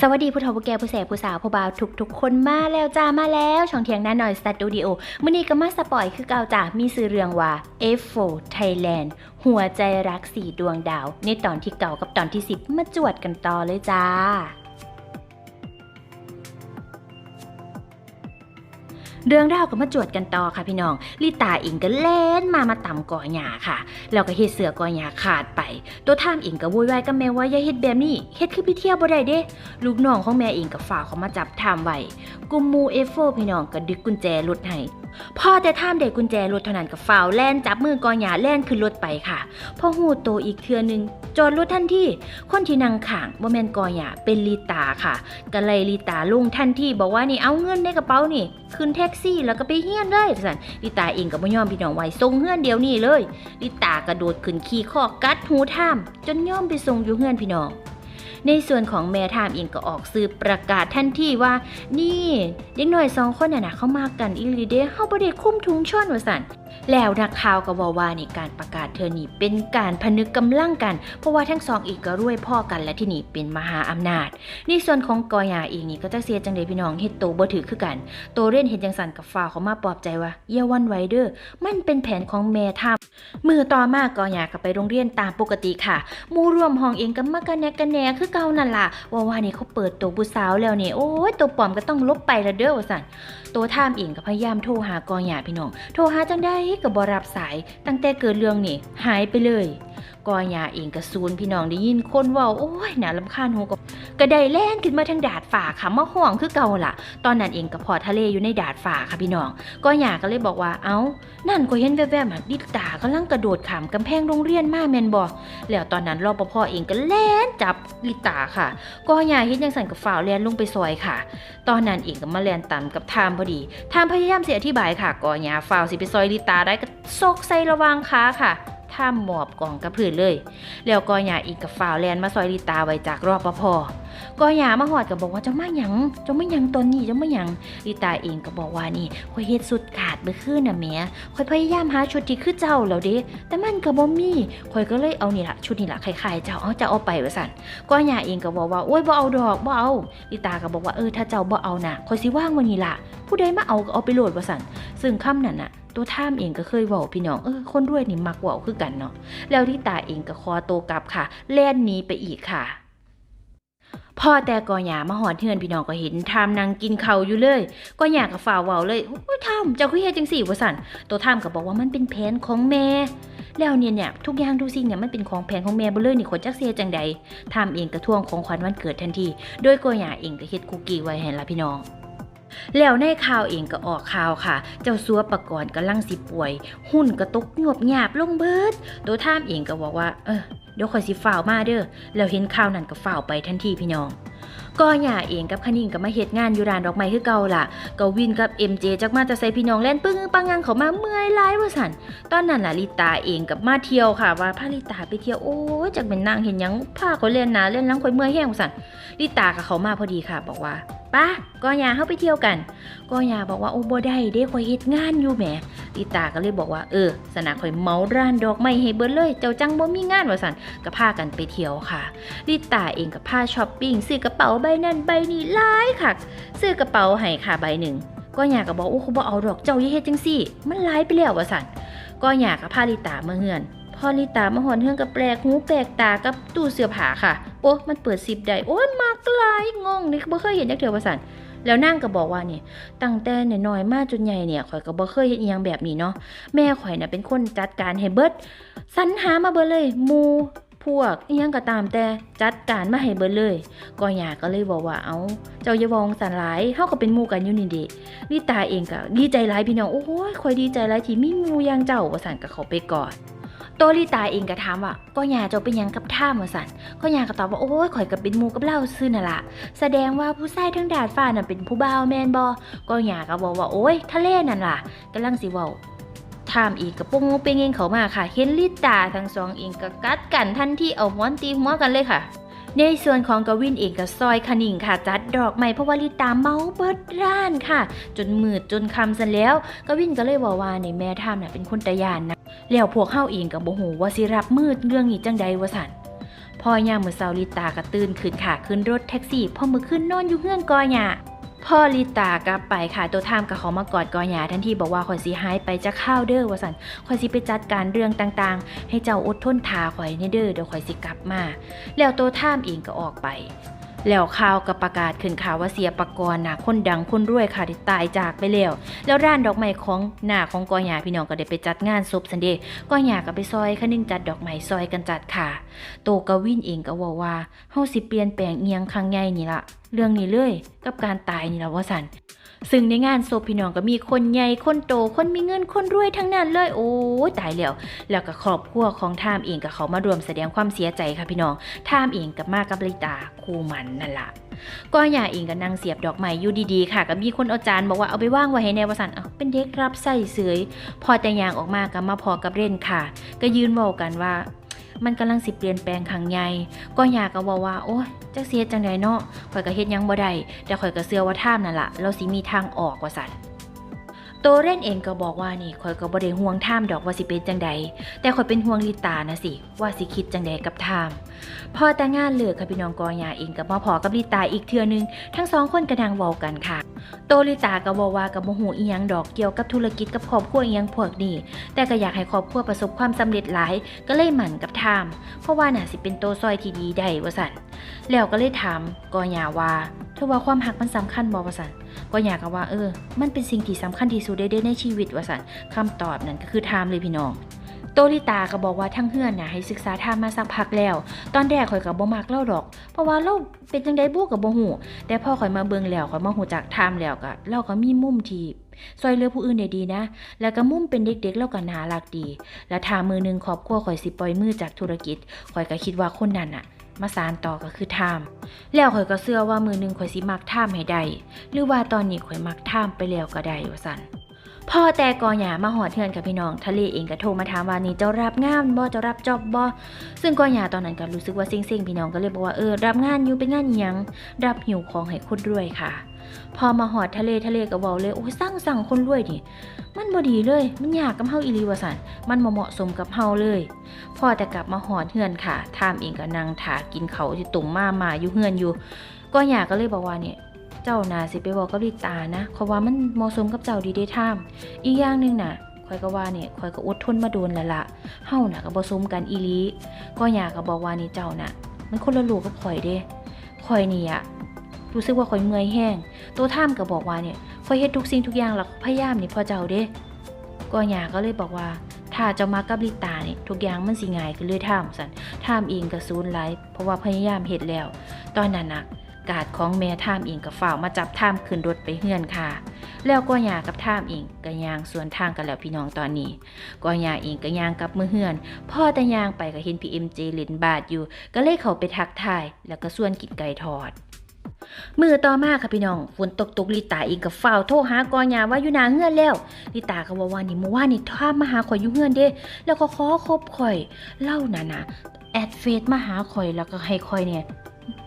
สวัสดีผู้เฒ่าผู้แก่ผู้แสบผู้สาวผู้บ่าวทุกทุกคนมาแล้วจ้ามาแล้วช่องเทียงหน้าหน่อยสตูดิโอมื่อนี้ก็มาสปอยคือเก่าจ้ามีสื่อเรื่องว่า F4 Thailand หัวใจรักสีดวงดาว ในตอนที่เก่ากับตอนที่10มาจวดกันต่อเลยจ้า เรื่องราวก็มาจวดกันต่อค่ะพี่น้องลิตาเองก็เล่นมามาต่ำก่อหยาค่ะแล้วก็เฮ็ดเสือก่อหยาขาดไป ตัวท่ามเองก็วุ่นวายกับแม่ว่าอย่าเฮ็ดแบบนี้เฮ็ดคือพี่เที่ยวบ่ได้เด้ ลูกน้องของแม่เองก็ฝากเขามาจับท่ามไว้กุมมูเอฟโฟพี่น้องก็ดึกกุญแจรถให้พ่อแต่ท่ามได้กุญแจรถเท่านั้นก็ฝ่าวแล่นจับมือกอหยาแล่นขึ้นรถไปค่ะพ่อหูโตอีกเทือนึงจอดรถทันทีคนที่นั่งข้างบ่แม่นกอหยาเป็นลีตาค่ะก็เลยลีตาลุงทันทีบอกว่านี่เอาเงินในกระเป๋านี่ ขึ้นแท็กซี่แล้วก็ไปเฮี้ยนเลยสันลิตาเองก็บ่ยอมพี่น้องไว้ส่งเฮือนเดียวนี่เลยลิตากระโดดขึ้นขี่ข้อกัดหูท่าม จนยอมไปส่งอยู่เฮือนพี่น้องในส่วนของแม่ทามเองก็ออกสื่อประกาศทันทีว่า นี่เด็กหน่อยสองคนน่ะนะเขามากันอีลีเดเฮาบ่ได้คุ้มทุงช่อนว่าสัน แล้วนักข่าวก็บอกว่านี่การประกาศเธอนี่เป็นการพนึกกำลังกัน เพราะว่าทั้งสองอีกก็รวยพ่อกันและที่นี่เป็นมหาอำนาจ ในส่วนของกอยาเองนี่ก็จะเสียจังไดพี่น้องเฮ็ดโตบ่ถือคือกันโตเล่นเห็นจังสันกับฟ้าเขามาปลอบใจว่าอย่าวันไวเด้อมันเป็นแผนของแม่ทำมือต่อมากกอยาก็ไปโรงเรียนตามปกติค่ะมูรวมห้องเองก็มากันแนกันแหนคือเก่านั่นล่ะว่าว่านี่เขาเปิดตัวผู้สาวแล้วนี่โอ้ยตัวปอมก็ต้องลบไปละเด้อว่าสัน ตัวท่ามเองก็พยายามโทรหากองหยาพี่น้อง โทรหาจังได้ก็บ่รับสาย ตั้งแต่เกิดเรื่องนี่หายไปเลยกอยาเองก็ซูนพี่น้องได้ยินคนว่าโอ้ยน่ารำคาญหูก็ก็ไดแล่นขึ้นมาทางดาดฝ่าค่ะมาห่วงคือเก่าล่ะ ตอนนั้นเองก็พอทะเลอยู่ในดาดฝ่าค่ะพี่น้องกอยาก็เลยบอกว่าเอ้า นั่นก็เห็นแวบๆอะดิตากำลังกระโดดขามกำแพงโรงเรียนมาแมนบอแล้วตอนนั้นรอปภเองก็แล่นจับลิตาค่ะก็ยาเฮ็ดยังสั่นกับฝ่าวแล่นลงไปซอยค่ะ ตอนนั้นเองก็มาแล่นตามกับทามพอดีทามพยายามเสียอธิบายค่ะก็ยาฝ่าวสิไปซอยลิตาได้ก็ซกใส่ระวางขาค่ะ ท่ามหมอบกองกับพื้นเลย แล้วก็ยาอีกกับฝ่าวแลนมาซอยลิตาไว้จากรอปภก็ยามาหอดก็บอกว่าเจะมาหยังเจะมาหยังตอนนี้เจะมาหยังลิตาเองก็บอกว่านี่ข่อยเฮ็ดสุดขาดเมื่อคืนน่ะแม่ข่อยพยายามหาชุดที่คือเจ้าแล้วเด้แต่มันก็บ่มีข่อยก็เลยเอานี่ละชุดนี่ละคล้ายๆเจ้าเอาเจ้าเอาไปว่าซั่นก็ย่าเองก็บอกว่าโอ้ยบ่เอาดอกบ่เอาลิตาก็บอกว่าเออถ้าเจ้าบ่เอาน่ะข่อยสิว่างวันนี้ละผู้ใดมาเอาก็เอาไปโหลดว่าซั่นซึ่งคำนั้นน่ะ ตัวท่ามเองก็เคยว้าพี่น้องเออคนรวยนี่มักว้าคือกันเนาะแล้วลิตาเองก็คอโตกลับค่ะแล่นหนีไปอีกค่ะพ่อแต่กอหยามาหอดเทือนพี่น้องก็เห็นทามนางกินเขาอยู่เลย ก็อยากกับฝ่าวเวาเลยโอ้ยทามเจ้าคือเฮจังสี่วสันตัวทามก็บอกว่ามันเป็นแผนของแม่แล้วเนี่ยเนี่ยทุกอย่างทุกสิ่งเนี่ยมันเป็นของแผนของแม่บ่เลยนี่ขนจักเสียจังใดทามเองก็ทวงของขวัญวันเกิดทันที โดยกอหยาเองก็เฮ็ดคุกกี้ไว้ให้ละพี่น้อง แล้วในข่าวเองก็ออกข่าวค่ะ เจ้าสัวประกรณ์กำลังสิป่วย หุ่นก็ตกหยวบหยาบลงเบิดตัวท่ามเองก็บอกว่า เออเดี๋ยวข่อยสิฝ่าวมาเด้อ แล้วเห็นข่าวนั้นก็ฝ่าวไปทันทีพี่น้องก็หย่าเองกับคณิงก็มาเฮ็ดงานอยู่ร้านดอกไม้คือเก่าล่ะก็วินกับ MJ จักมาจะใส่พี่น้องเล่นปึ้งปังงังเขามาเมื่อยหลายว่าสันตอนนั้นล่ะลิตาเองกับมาเที่ยวค่ะ ว่าพาลิตาไปเที่ยวโอ้ยจักเป็นนางเห็นยังพาเขาเล่นนะเล่นลังข่อยเมื่อยแห้งว่าสันลิตากับเขามาพอดีค่ะ บอกว่า ป้าก็ยาเฮาไปเที่ยวกันก็ยาบอกว่าโอ้บ่ได้เด้ข่อยเฮ็ดงานอยู่แหมลิตาก็เลยบอกว่าเออสนะข่อยเมาร้านดอกไม้ให้เบิดเลย เจ้าจังบ่มีงานว่าสันก็พากันไปเที่ยวค่ะลิตาเองกับผ้าช้อปปิ้งซื้อกระเป๋าใบนั้นใบนี้หลายค่ะซื้อกระเป๋าให้ค่ะใบหนึ่งก็อยากก็บอกโอ้เขาบอกเอาดอกเจ้าอย่เฮ็ดจังซี่ มันหลายไปแล้วว่าสันก็อยากกับพาลิตามาเฮือนพอลิตามาหอนเฮือนกับแปลกหูแปลกตากับตู้เสื้อผ้าค่ะ โอ้มันเปิดซิปได้โอ้ยมากหลายงงนี่บ่เคยเห็นจักเทื่อว่าสั่นแล้วนั่งก็บอกว่าเนี่ยตั้งแต่เนี่ยน้อยมากจนใหญ่เนี่ยข่อยก็บ่เคยเห็นอีหยังแบบนี้เนาะแม่ข่อยน่ะเป็นคนจัดการให้เบิดสรรหามาเบิดเลยหมูพวกอิหยังก็ตามแต่จัดการมาให้เบิดเลยก็อยากก็เลยบอกว่าเอาเจ้าอย่าวองสันหลายเฮาก็เป็นหมู่กันอยู่นี่ดิลิตาเองก็ดีใจหลายพี่น้องโอ้ยคอยดีใจหลายที่มีหมู่อย่างเจ้าว่าสันกับเขาไปก่อน โตลิตาเองก็ถามว่าก็อยากเจ้าเป็นยังกับท่ามาสันก็อยาก็ตอบว่าโอ้ยข่อยก็เป็นมูกับเล่าซื่อน่ะล่ะแสดงว่าผู้ชายทั้งดาดฟ้าน่ะเป็นผู้บ่าวแมนบ่ก็อยาก็บอกว่าโอ้ยทะเลนั่นล่ะกำลังสิว้าถามอีกกับปุ้งเปงเองเขามาค่ะเห็นลิตาทั้งสองเองก็กัดกันทันที่เอาม้วนตีหัวกันเลยค่ะในส่วนของกวินเองก็ซอยคณิงค่ะ จัดดอกไม้เพราะว่าลิตาเมาเบิดร้านค่ะ จนมืดจนคำซันแล้ว กวินก็เลยบอกว่าในแม่ท่ามน่ะเป็นคนตะยานนะ แล้วพวกเฮาเองก็บ่ฮู้ว่าสิรับมืดเรื่องนี้จังใดว่าสั่นพพอยามมือเช้าลิตาก็ตื่นขึ้นค่ะขึ้นรถแท็กซี่พอมื้อคืนนอนอยู่เฮือนกอหญ้าพ่อลิตากลับไปค่ะตัวทามกับเขามากอดกอหญ้าทันทีบอกว่าข่อยสิหายไปจากข้าวเด้อว่าซั่นข่อยสิไปจัดการเรื่องต่างๆ ให้เจ้าอดทนทาข่อยในเด้อเดี๋ยวข่อยสิกลับมา แล้วตัวท่ามเองก็ออกไป แล้วข่าวกับประกาศขึ้นข่าวว่าเสียปากรนะคนดังคนรวยค่ะที่ตายจากไปแล้ว แล้วร้านดอกไม้ของหน้าของกอหยาพี่น้องก็ได้ไปจัดงานศพสันเดย์กอหยาก็ไปซอยคะนึงจัดดอกไม้ซอยกันจัดค่ะ โตกวินเองก็บอกว่าเฮาสิเปลี่ยนแปลงเอียงครั้งใหญ่นี่ละเรื่องนี้เลยกับการตายนี่ละว่าสัน ซึ่งในงานศพพี่น้องก็มีคนใหญ่คนโตคนมีเงินคนรวยทั้งนั้นเลยโอ้ยตายแล้วแล้วก็ครอบครัวของทามเองกับเขามารวมแสดงความเสียใจค่ะพี่น้องทามเองกับมากับลิตาคู่มันนั่นละก็อย่าเองก็นั่งเสียบดอกไม้อยู่ดีๆค่ะก็มีคนเอาจานบอกว่าเอาไปว่างไว้ให้แนวสันเอาเป็นเด็กรับใส่เสยพอแต่ยางออกมาก็มาพอกับเร่นค่ะ ก็ยืนเว้ากันว่ามันกำลังสิเปลี่ยนแปลงขังใหญ่ก็อยากก็บอกว่าโอ้ย จักเสียจังไดเนาะข่อยก็เฮ็ดยังบ่ได้แต่ข่อยก็เชื่อว่าท่ามนั่นล่ะเราสิมีทางออกว่าซั่นโตเร่นเองก็บอกว่านี่ข่อยก็บ่ได้ห่วงท่ามดอกว่าสิเป็นจังใดแต่ข่อยเป็นห่วงลิตานะสิว่าสิคิดจังใดกับท่ามพอแต่งานเลิกค่ะพี่น้องกอยาเองก็มาพอกับลิตาอีกเทื่อนึง ทั้งสองคนก็นั่งเว้ากันค่ะ โตลิตาก็บอกว่ากับโมโหอีหยังดอกเกี่ยวกับธุรกิจกับครอบครัวอีหยังพวกนี้แต่ก็อยากให้ครอบครัวประสบความสำเร็จหลาย ก็เลยหมั่นกับทาม เพราะว่าน่าสิเป็นโตซอยที่ดีได้ว่าสัน แล้วก็เลยถามกอยาว่าเธอว่าความหักมันสำคัญบ่ว่าสันกอยาก็ว่าเออ มันเป็นสิ่งที่สำคัญที่สุดได้ในชีวิตว่าสันคำตอบนั่นก็คือทามเลยพี่น้องโตลิตาก็บอกว่าทั้งเฮือนน่ะให้ศึกษาทามมาสักพักแล้ว ตอนแรกข่อยก็บ่มักเล่าดอก เพราะว่าเราเป็นจังได๋บ่ก็บ่ฮู้แต่พอข่อยมาเบิ่งแล้วข่อยมาฮู้จักทามแล้วก็เราก็มีมุมที่ช่วยเลือผู้อื่นได้ดีนะ แล้วก็มุมเป็นเด็กๆเราก็น่ารักดี แล้วถ้ามือหนึงครอบครัวข่อยสิปล่อยมือจากธุรกิจข่อยก็คิดว่าคนนั้นน่ะ มาสารต่อก็คือทามแล้วข่อยก็เชื่อว่ามือหนึ่งข่อยสิมักทามให้ได้หรือว่าตอนนี้ข่อยมักทามไปแล้วก็ได้ว่าสันพ่อแต่กอหยามาหอดเทือนกับพี่น้องทะเลเองก็โทรมาถามว่านี่เจ้ารับงานบ่เจ้ารับจอบบ่ซึ่งกอหยาตอนนั้นก็รู้สึกว่าเซ็งๆพี่น้องก็เลยบอกว่าเออรับงานอยู่เป็นงานยังรับหิวของให้คนรวยค่ะ พอมาหอดทะเลทะเลก็บอกเลยโอ้ยสั่งสั่งคนรวยนี่มันบ่ดีเลย มันยากกับเฮาอีลีว่าซั่นมันบ่เหมาะสมกับเฮาเลยพอแต่กลับมาหอดเฮือนค่ะทามเองก็นั่งถากินเขาที่ตุ่มมามาอยู่เฮือนอยู่ ก็อยากก็เลยบอกว่าเนี่ยเจ้านาสิไปบอกกับลิตานะเพราะว่ามันเหมาะสมกับเจ้าดีเด้ท่ามอีกอย่างหนึ่งน่ะข่อยก็ว่าเนี่ยข่อยก็อดทนมาโดนแล้วละเฮาน่ะก็บ่สมกันอีลีก็อยากก็บอกว่านี่เจ้าน่ะ มันคนละลูกกับข่อยเด้ข่อยนี่อะ รู้สึกว่าข่อยเมื่อยแห้งตัวท่ามก็บอกว่าเนี่ยข่อยเฮ็ดทุกสิ่งทุกอย่างแล้วพยายามนี่พอเจ้าเด้ก็อยาก็เลยบอกว่า ถ้าเจ้ามากับลิตาเนี่ยทุกอย่างมันสิง่ายขึ้นเลยท่ามสันท่ามเองก็ซูนไลฟ์เพราะว่าพยายามเฮ็ดแล้ว ตอนนั้นนะกาดของแม่ท่ามเองกับฝ่าวมาจับท่ามขึ้นรถไปเฮือนค่ะ แล้วก็ยากับท่ามเองก็ยางสวนทางกันแล้วพี่น้องตอนนี้ก็ยาเองก็ยางกับมือเฮือน พ่อแต่ยางไปก็เห็นพี่เอ็มเจเล่นบาดอยู่ ก็เลยเขาไปทักทายแล้วก็ส่วนกินไก่ทอด มือต่อมาค่ะพี่น้องฝนตกตกลิตาเองกับฝ่าวโทรหากอยาว่าอยู่หนาเฮือนแล้วลิตาก็บอกว่านี่เมื่อวานนี่ท่ามาหาข่อยอยู่เฮือนเด้ แล้วก็ขอคบข่อยเล่าน่ะนะแอดเฟซมาหาข่อยแล้วก็ให้ข่อยเนี่ย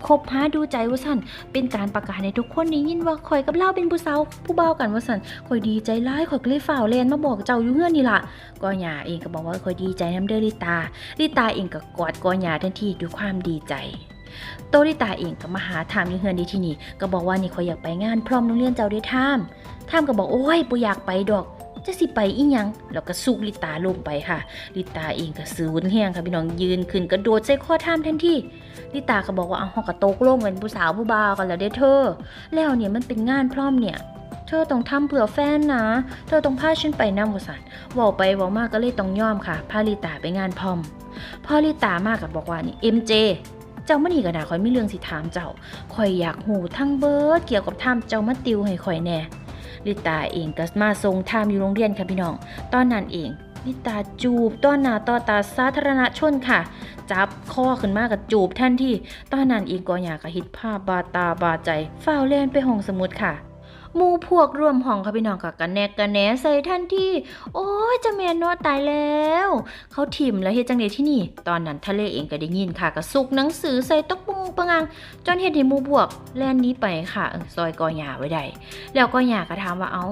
คบหาดูใจว่าสันเป็นการประกาศให้ทุกคนได้ยินว่าข่อยกับเล่าเป็นผู้สาวผู้เบากันว่าสันข่อยดีใจร้ายข่อยก็เลยฝ่าวแลนมาบอกเจ้าอยู่เงื่อนนี่ล่ะกอหยาเองก็บอกว่าข่อยดีใจน้ำเด้อลิตาลิตาเองก็กอดกอหยาทันทีด้วยความดีใจ โตลิตาเองก็มาหาถามยู่เฮือนดีที่นี่ ก็บอกว่านี่ข่อยอยากไปงานพร้อมโรงเรียนเจ้าได้ท่ามท่ามก็บอกโอ้ยบ่อยากไปดอกจะสิไปอีหยังแล้วก็สุกลิตาลงไปค่ะ ลิตาเองก็สูนแห้งค่ะพี่น้องยืนขึ้นกระโดดใส่ข้อท่ามทันทีลิตาก็บอกว่าเอาหอกระโตกลงเป็นผู้สาวผู้บ่าวกันแล้วเด้เธอ แล้วเนี่ยมันเป็นงานพร้อมเนี่ย เธอต้องทำเผื่อแฟนนะ เธอต้องพาฉันไปนำวสันว่าไปว่ามากก็เลยต้องยอมค่ะพาลิตาไปงานพร้อมพอลิตามากกับบอกว่านี่เอ็มเจ เจ้ามานี่ก็น่าคอยมีเรื่องสิถามเจ้าคอยอยากหูทั้งเบิร์ดเกี่ยวกับทำเจ้ามาติวให้คอยแน่ลิตาเองก็มาทรงถ้ำอยู่โรงเรียนค่ะพี่น้อง ตอนนั้นเองลิตาจูบต้อนหน้าต่อตาสาธารณชนค่ะ จับข้อขึ้นมากับจูบท่านที่ตอนนั้นเองก็อยากกระหิตภาพบาตาบาใจเฝ้าเล่นไปห้องสมุดค่ะ มูพวกรวมห้องค่ะพี่น้องกับกันแนกกันแหนใส่ทันทีโอ้ยเจะเมนนอตายแล้ว เขาถิ่มแล้วเฮ็ดจังไดที่นี่ ตอนนั้นทะเลเองก็ได้ยินค่ะก็สุกหนังสือใส่ตกปุงปังัง จนเฮ็ดให้มูพวกแล่นนี้ไปค่ะซอยกอหยาไว้ได้แล้วก็หยาก็ถามว่าเอา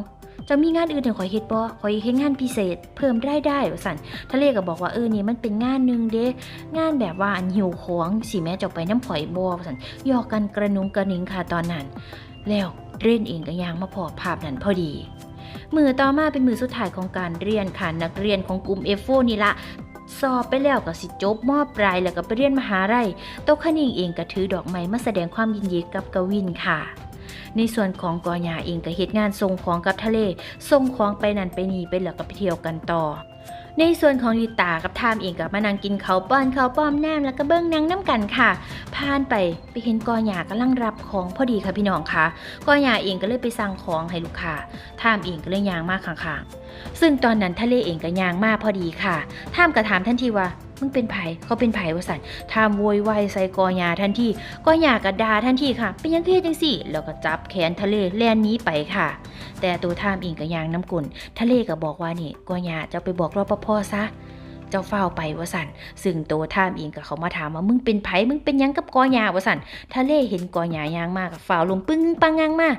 จะมีงานอื่นให้ข่อยเฮ็ดบ่ขอยเฮ็ดงานพิเศษ เพิ่มรายได้ว่าซั่นทะเลก็บอกว่าเออนี่มันเป็นงานหนึงเด้งานแบบว่าอันหิวของสิแม่จะไปน้ำข่อยบ่ว่าซั่นหยอกกันกระนุงกระนิงค่ะตอนนั้น แล้ว เรนเองก็ย่างมาพอภาพนั้นพอดี มือต่อมาเป็นมือสุดท้ายของการเรียนค่ะนักเรียนของกลุ่ม F4 นี่ละสอบไปแล้วก็สิจบมอบปลายแล้วก็ไปเรียนมหาลัยโตะคณิงเองก็ถือดอกไม้มาแสดงความยินดีกับกวินค่ะ ในส่วนของกอหยาเองก็เฮ็ดงานส่งของกับทะเลส่งของไปนั่นไปนี่ไปแล้วก็ไปเที่ยวกันต่อ ในส่วนของลิตากับทามเองก็มานั่งกินเขาวป้อนเขาวป้อมน้ำแล้วก็เบิ้งนางน้ำกันค่ะผ่านไปไปเห็นกอหยากำลังรับของพอดีค่ะพี่น้องค่ะกอหยาเองก็เลยไปสั่งของให้ลูกค้าทามเองก็เลยยางมากข้างซึ่งตอนนั้นทะเลเองก็ยางมากพอดีค่ะทามก็ถามทันทีว่า มึงเป็นไผ่เขาเป็นไผ่วสันทามโวยวายใส่กอหยาทันทีกอหยากระดาทันทีค่ะ เป็นยังเท่จังสิแล้วก็จับแขนทะเลแล่นนี้ไปค่ะ แต่ตัวทามเองก็ยางน้ำกุนทะเลก็บอกว่านี่กอหยาจะไปบอกรปภซะเจ้าเฝ้าไปวสันซึ่งตัวท่ามเองกับเขามาถามว่ามึงเป็นไผมึงเป็นยังกับกอหยาวสันทะเลเห็นกอหยายางมากกับฝ้าลงปึ้งปังยางมาก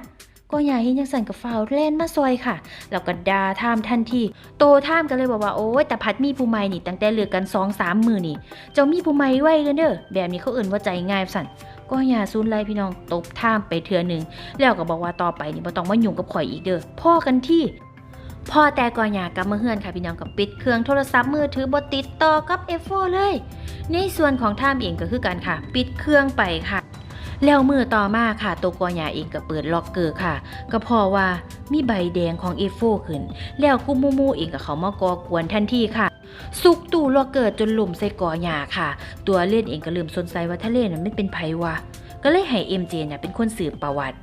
กอหยาเห็นยังสั่นกับฝ้าวแล่นมาซอยค่ะ แล้วก็ด่าท่ามทันที โตท่ามก็เลยบอกว่าโอ้ยแต่พัดมีผู้ใหม่นี่ตั้งแต่เหลือกันสองสามมือนี่เจ้ามีผู้ใหม่ไว้กันเด้อแบบนี้เขาเอื่นว่าใจง่ายสั่นกอหยาซุนไล่พี่น้องตบท่ามไปเทือหนึ่งแล้วก็บอกว่าต่อไปนี่บ่ต้องมายุ่งกับข่อยอีกเด้อพ่อกันที่พ่อแต่ก่อนอยากกลับมาเฮือนค่ะพี่น้องกับปิดเครื่องโทรศัพท์มือถือบดติดต่อกับ F4 เลย ในส่วนของท่ามเองก็คือกันค่ะ ปิดเครื่องไปค่ะ แล้วมือต่อมาค่ะตัวกอยาเองก็เปิดล็อกเกอร์ค่ะ ก็พอว่ามีใบแดงของ F4 ขึ้น แล้วกุมูมูเองก็เขามากอกวนทันทีค่ะสุกตู้ล็อกเกอร์จนหลุมใส่กอหยาค่ะ ตัวเล่นเองก็เริ่มสนใจว่าทะเลนั้นไม่เป็นไผวะก็เลยให้เอ็มเจเนี่ยเป็นคนสืบประวัติ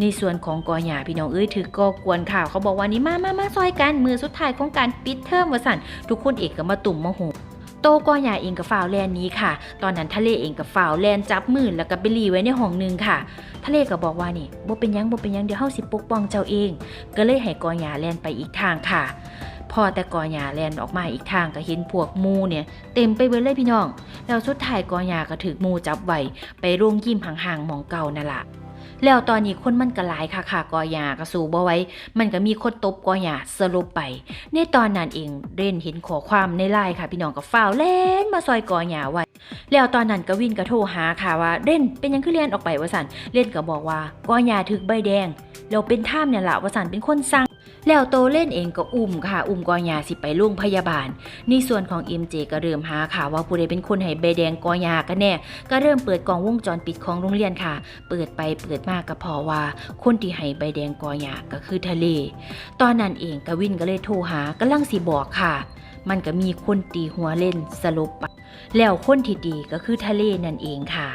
ในส่วนของกอหยาพี่น้องเอ้ยถือกอกวนข่าวเขาบอกว่านี่มามามาซอยกันมือสุดท้ายของการปิดเทอมวสันทุกคนเอกก็มาตุ่มมาโห โตกอหยาเองกับฝ่าวแลนนี้ค่ะ ตอนนั้นทะเลเองกับฝ่าวแลนจับมือแล้วก็ไปรีไว้ในห้องหนึงค่ะ ทะเลก็บอกว่านี่บ่เป็นยังบ่เป็นยังเดี๋ยวเฮาสิปกป้องเจ้าเอง ก็เลยให้กอหยาแลนไปอีกทางค่ะพอแต่กอหยาแลนออกมาอีกทางก็เห็นพวกมูเนี่ย เต็มไปเบิดเลยพี่น้อง แล้วสุดท้ายกอหยาก็ถึกมูจับไว้ไปโรงยิ้มห่างๆมองเก่านั่นล่ะ แล้วตอนนี้คนมันก็หลายค่ะค่ะกอหยากระสูบ่ไว้ มันก็มีคนตบกอหยาสลบไป ในตอนนั้นเองเรนเห็นขอความในไลน์ค่ะ พี่น้องก็ฝ้าวเล่นมาซอยกอหยาไว้ แล้วตอนนั้นกวินก็โทรหาค่ะว่าเรนเป็นยังคือเรียนออกไปวะสันเรนก็บอกว่ากอหยาถึกใบแดงแล้วเป็นท่ามเนี่ยละวะสันเป็นคนสั่ง แล้วโตเล่นเองก็อุ้มค่ะ อุ้มกอยาสิไปโรงพยาบาล ในส่วนของ MJ ก็เริ่มหาค่ะ ว่าผู้ใดเป็นคนให้ใบแดงกอยากันแน่ ก็เริ่มเปิดกล้องวงจรปิดของโรงเรียนค่ะ เปิดไปเปิดมากก็พอว่า คนที่ให้ใบแดงกอหยาก็คือทะเล ตอนนั้นเองกวินก็เลยโทรหากำลังสีบอกค่ะ มันก็มีคนตีหัวเล่นสลบไปแล้วคนที่ดีก็คือทะเลนั่นเองค่ะ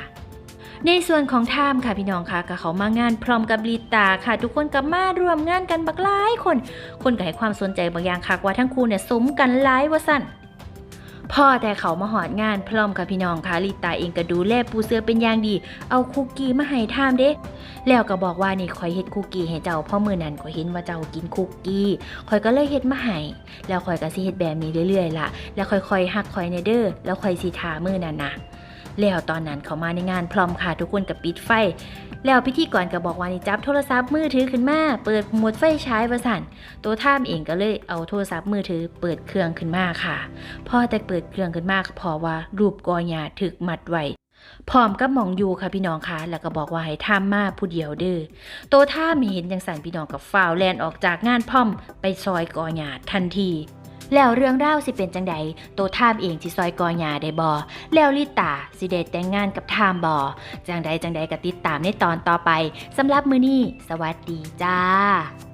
ในส่วนของไทม์ค่ะพี่น้องค่ะก็เขามางานพร้อมกับลีตาค่ะ ทุกคนก็มารวมงานกันบักหลายคน คนก็ให้ความสนใจบางอย่างค่ะว่าทั้งคู่เนี่ยสมกันหลายว่าสั่นพ่อแต่เขามาหอดงานพร้อมกับพี่น้องค่ะลิตาเองก็ดูแลปูเสือเป็นอย่างดี เอาคุกกี้มาให้ทามเด้ แล้วก็บอกว่านี่คอยเฮ็ดคุกกี้ให้เจ้าพ่อมือนั้นก็เห็นว่าเจ้ากินคุกกี้คอยก็เลยเฮ็ดมาให้แล้วคอยก็สิเฮ็ดแบบนี้เรื่อยๆล่ะ แล้วค่อยๆฮักคอยในเด้อแล้วคอยสิทามือนั้นนะ แล้วตอนนั้นเขามาในงานพร้อมค่ะทุกคนกับปิดไฟ แล้วพิธีกรก็บอกว่านี่จับโทรศัพท์มือถือขึ้นมา เปิดหมดไฟฉายประสันตัวท่ามเองก็เลยเอาโทรศัพท์มือถือ เปิดเครื่องขึ้นมาค่ะ พอแต่เปิดเครื่องขึ้นมาพอว่ารูปกอหยาถึกมัดไว้พร้อมกับมองอยู่ค่ะพี่น้องคะแล้วก็บอกว่าให้ท่ามมาผู้เดียวเด้อโตท่ามเห็นจังสั่นพี่น้องกับฝ่าวแลนออกจากงานพร้อมไปซอยกอหยาทันที แล้วเรื่องราวสิเป็นจังใดโตท่ามเองสิซอยกอหยาได้บอแล้วลิตาสิเดทแต่งงานกับทามบอจังใดจังใดก็ติดตามในตอนต่อไปสำหรับมือนี้สวัสดีจ้า